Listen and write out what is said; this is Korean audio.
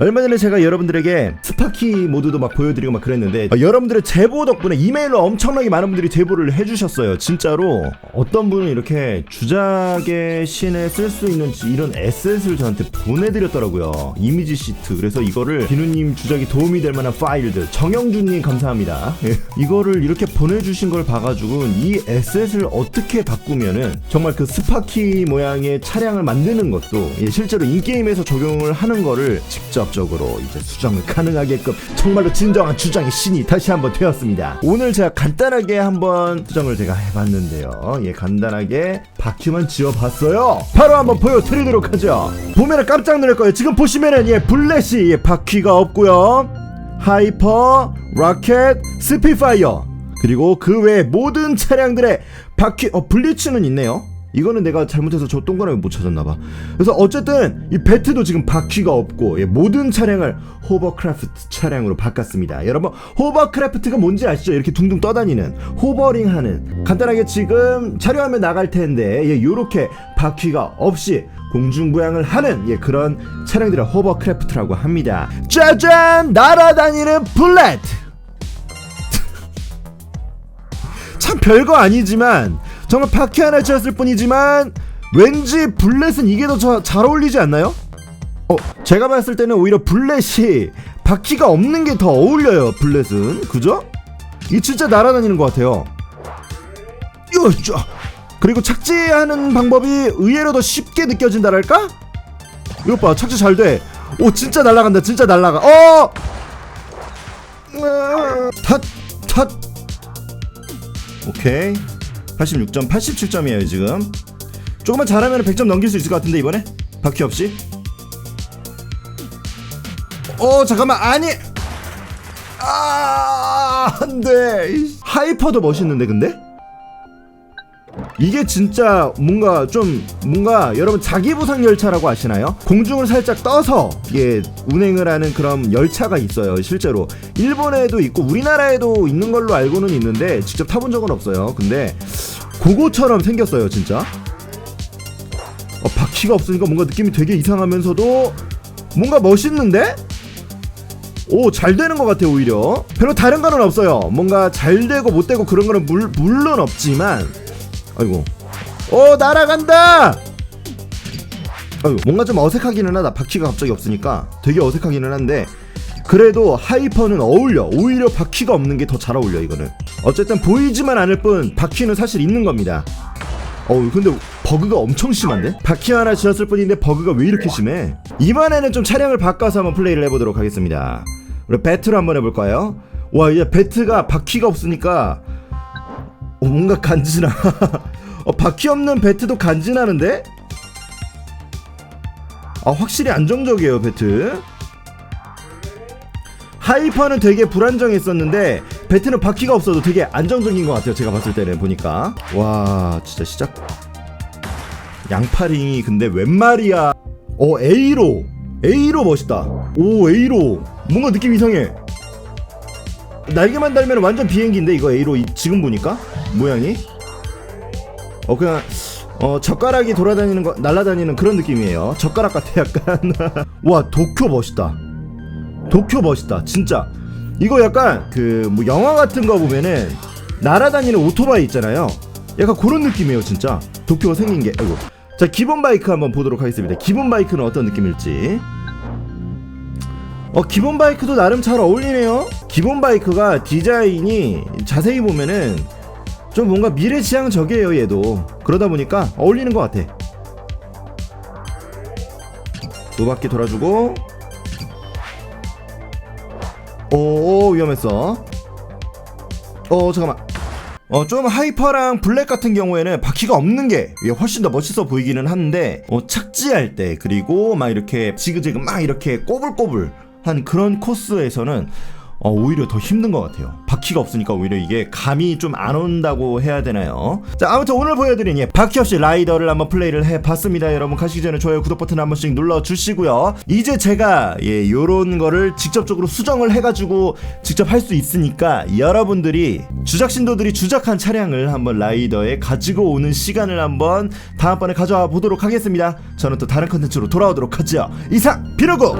얼마 전에 제가 여러분들에게 스파키 모드도 막 보여드리고 막 그랬는데 어, 여러분들의 제보 덕분에 이메일로 엄청나게 많은 분들이 제보를 해주셨어요. 진짜로 어떤 분은 이렇게 주작의 신에 쓸 수 있는 이런 에셋을 저한테 보내드렸더라고요. 이미지 시트. 그래서 이거를 비누님 주작이 도움이 될 만한 파일들. 정영준님 감사합니다. 예. 이거를 이렇게 보내주신 걸 봐가지고 이 에셋을 어떻게 바꾸면은 정말 그 스파키 모양의 차량을 만드는 것도 예, 실제로 인게임에서 적용을 하는 거를 직접 적으로 이제 수정을 가능하게끔 정말로 진정한 주장의 신이 다시 한번 되었습니다. 오늘 제가 간단하게 한번 수정을 제가 해봤는데요. 예, 간단하게 바퀴만 지어봤어요. 바로 한번 보여드리도록 하죠. 보면은 깜짝 놀랄 거예요. 지금 보시면은 예, 블렛이 예, 바퀴가 없고요. 하이퍼, 라켓, 스피파이어 그리고 그 외 모든 차량들의 바퀴 어 블리츠는 있네요. 이거는 내가 잘못해서 저 동그라미 못 찾았나봐. 그래서 어쨌든 이 배트도 지금 바퀴가 없고 예, 모든 차량을 호버크래프트 차량으로 바꿨습니다. 여러분 호버크래프트가 뭔지 아시죠? 이렇게 둥둥 떠다니는 호버링하는 간단하게 지금 차려하면 나갈 텐데 예, 요렇게 바퀴가 없이 공중부양을 하는 예, 그런 차량들을 호버크래프트라고 합니다. 짜잔! 날아다니는 블렛! 참 별거 아니지만 정말 바퀴 하나 지었을 뿐이지만 왠지 블렛은 이게 더 잘 어울리지 않나요? 어, 제가 봤을 때는 오히려 블렛이 바퀴가 없는 게 더 어울려요. 블렛은 그죠? 이 진짜 날아다니는 것 같아요. 요죠. 그리고 착지하는 방법이 의외로 더 쉽게 느껴진다랄까? 이것 봐, 착지 잘 돼. 오, 진짜 날아간다. 진짜 날아가. 어! 탓, 탓. 오케이. 86점, 87점이에요, 지금. 조금만 잘하면 100점 넘길 수 있을 것 같은데, 이번에? 바퀴 없이? 어, 잠깐만, 아니! 아, 안 돼. 하이퍼도 멋있는데, 근데? 이게 진짜 뭔가 좀 뭔가 여러분 자기 부상 열차라고 아시나요? 공중을 살짝 떠서 이게 운행을 하는 그런 열차가 있어요. 실제로 일본에도 있고 우리나라에도 있는 걸로 알고는 있는데 직접 타본 적은 없어요. 근데 그거처럼 생겼어요, 진짜. 어, 바퀴가 없으니까 뭔가 느낌이 되게 이상하면서도 뭔가 멋있는데? 오, 잘 되는 것 같아요, 오히려. 별로 다른 거는 없어요. 뭔가 잘 되고 못 되고 그런 거는 물, 물론 없지만, 아이고. 오, 날아간다! 아이고, 뭔가 좀 어색하기는 하다. 바퀴가 갑자기 없으니까 되게 어색하기는 한데, 그래도 하이퍼는 어울려. 오히려 바퀴가 없는 게 더 잘 어울려, 이거는. 어쨌든 보이지만 않을 뿐, 바퀴는 사실 있는 겁니다. 어우 근데 버그가 엄청 심한데? 바퀴 하나 지었을 뿐인데 버그가 왜 이렇게 심해? 이번에는 좀 차량을 바꿔서 한번 플레이를 해보도록 하겠습니다 우리 배트로 한번 해볼까요? 와 이제 배트가 바퀴가 없으니까 어, 뭔가 간지나. 어, 바퀴 없는 배트도 간지나는데? 아 확실히 안정적이에요 배트. 하이퍼는 되게 불안정했었는데 배트는 바퀴가 없어도 되게 안정적인 것 같아요 제가 봤을 때는 보니까. 와 진짜 시작. 양파링이 근데 웬 말이야. 어 A로. A로 멋있다. 오 A로. 뭔가 느낌 이상해 날개만 달면 완전 비행기인데 이거 A로 이- 지금 보니까? 모양이? 어 그냥 어 젓가락이 돌아다니는 거 날아다니는 그런 느낌이에요. 젓가락 같아 약간. 와 도쿄 멋있다. 도쿄 멋있다 진짜. 이거 약간 그 뭐 영화 같은 거 보면은 날아다니는 오토바이 있잖아요. 약간 그런 느낌이에요 진짜. 도쿄가 생긴 게. 아이고. 자 기본 바이크 한번 보도록 하겠습니다. 기본 바이크는 어떤 느낌일지. 어 기본 바이크도 나름 잘 어울리네요 기본 바이크가 디자인이 자세히 보면은 좀 뭔가 미래지향적이에요 얘도 그러다 보니까 어울리는 것 같아 두 바퀴 돌아주고 오, 오 위험했어. 어 잠깐만. 어 좀 하이퍼랑 블랙 같은 경우에는 바퀴가 없는 게 훨씬 더 멋있어 보이기는 한데 어 착지할 때 그리고 막 이렇게 지그재그 막 이렇게 꼬불꼬불 한 그런 코스에서는 어, 오히려 더 힘든 것 같아요. 바퀴가 없으니까 오히려 이게 감이 좀 안 온다고 해야 되나요? 자, 아무튼 오늘 보여드린 예, 바퀴 없이 라이더를 한번 플레이를 해봤습니다. 여러분 가시기 전에 좋아요, 구독 버튼 한 번씩 눌러주시고요. 이제 제가 예, 요런 거를 직접적으로 수정을 해가지고 직접 할 수 있으니까 여러분들이 주작 신도들이 주작한 차량을 한번 라이더에 가지고 오는 시간을 한번 다음번에 가져와 보도록 하겠습니다. 저는 또 다른 컨텐츠로 돌아오도록 하죠. 이상 비로고